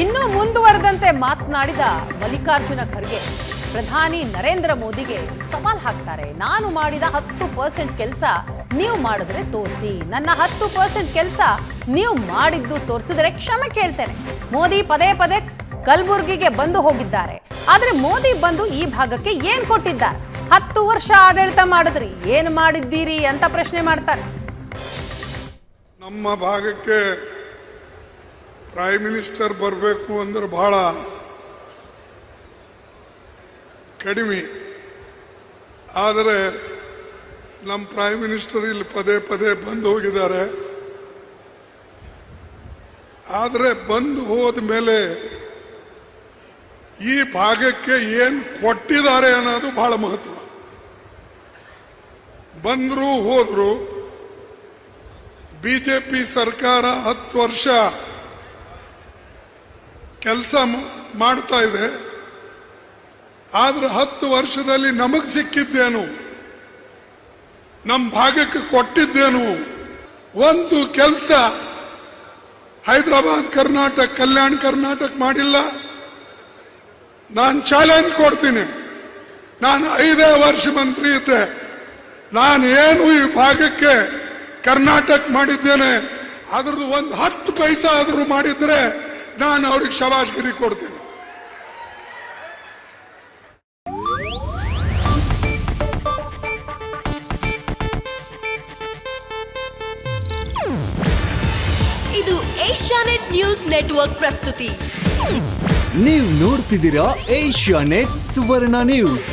ಇನ್ನು ಮುಂದುವರೆದಂತೆ ಮಾತನಾಡಿದ ಮಲ್ಲಿಕಾರ್ಜುನ ಖರ್ಗೆ, ಪ್ರಧಾನಿ ನರೇಂದ್ರ ಮೋದಿಗೆ ಸವಾಲ್ ಹಾಕ್ತಾರೆ. ನಾನು ಮಾಡಿದ ಹತ್ತು ಪರ್ಸೆಂಟ್ ಕೆಲಸ ನೀವು ಮಾಡಿದ್ರೆ ತೋರಿಸಿ. ನನ್ನ ಹತ್ತು ಪರ್ಸೆಂಟ್ ಕೆಲಸ ನೀವು ಮಾಡಿದ್ದು ತೋರಿಸಿದ್ರೆ ಕ್ಷಮೆ ಕೇಳ್ತೇನೆ. ಮೋದಿ ಪದೇ ಪದೇ ಕಲಬುರ್ಗಿಗೆ ಬಂದು ಹೋಗಿದ್ದಾರೆ. ಆದ್ರೆ ಮೋದಿ ಬಂದು ಈ ಭಾಗಕ್ಕೆ ಏನ್ ಕೊಟ್ಟಿದ್ದಾರೆ? ಹತ್ತು ವರ್ಷ ಆಡಳಿತ ಮಾಡಿದ್ರಿ, ಏನು ಮಾಡಿದ್ದೀರಿ ಅಂತ ಪ್ರಶ್ನೆ ಮಾಡ್ತಾರೆ. ನಮ್ಮ ಭಾಗಕ್ಕೆ ಪ್ರೈಮ್ ಮಿನಿಸ್ಟರ್ ಬರಬೇಕು ಅಂದ್ರೆ ಬಹಳ ಕಡಿಮೆ. ಆದರೆ ನಮ್ಮ ಪ್ರೈಮ್ ಮಿನಿಸ್ಟರ್ ಇಲ್ಲಿ ಪದೇ ಪದೇ ಬಂದು ಹೋಗಿದ್ದಾರೆ. ಆದರೆ ಬಂದು ಹೋದ ಮೇಲೆ ಈ ಭಾಗಕ್ಕೆ ಏನು ಕೊಟ್ಟಿದ್ದಾರೆ ಅನ್ನೋದು ಬಹಳ ಮಹತ್ವ. ಬಂದ್ರು ಹೋದ್ರು, ಬಿಜೆಪಿ ಸರ್ಕಾರ ಹತ್ತು ವರ್ಷ ಕೆಲಸ ಮಾಡ್ತಾ ಇದೆ. ಆದ್ರೆ ಹತ್ತು ವರ್ಷದಲ್ಲಿ ನಮಗ್ ಸಿಕ್ಕಿದ್ದೇನು? ನಮ್ಮ ಭಾಗಕ್ಕೆ ಕೊಟ್ಟಿದ್ದೇನು? ಒಂದು ಕೆಲಸ ಹೈದರಾಬಾದ್, ಕರ್ನಾಟಕ, ಕಲ್ಯಾಣ ಕರ್ನಾಟಕ ಮಾಡಿಲ್ಲ. ನಾನು ಚಾಲೆಂಜ್ ಕೊಡ್ತೀನಿ. ನಾನು ಐದೇ ವರ್ಷ ಮಂತ್ರಿ ಇದ್ದೆ. ನಾನು ಏನು ಈ ಭಾಗಕ್ಕೆ ಕರ್ನಾಟಕ ಮಾಡಿದ್ದೇನೆ. ಅದ್ರದ್ದು ಒಂದು ಹತ್ತು ಪೈಸಾ ಆದರೂ ಮಾಡಿದ್ರೆ ನಾನು ಅವ್ರಿಗೆ ಶಬಾಷ್ಗಿರಿ ಕೊಡ್ತೇನೆ. ಇದು ಏಷ್ಯಾನೆಟ್ ನ್ಯೂಸ್ ನೆಟ್ವರ್ಕ್ ಪ್ರಸ್ತುತಿ. ನೀವು ನೋಡ್ತಿದ್ದೀರಾ ಏಷ್ಯಾ ನೆಟ್ ಸುವರ್ಣ ನ್ಯೂಸ್.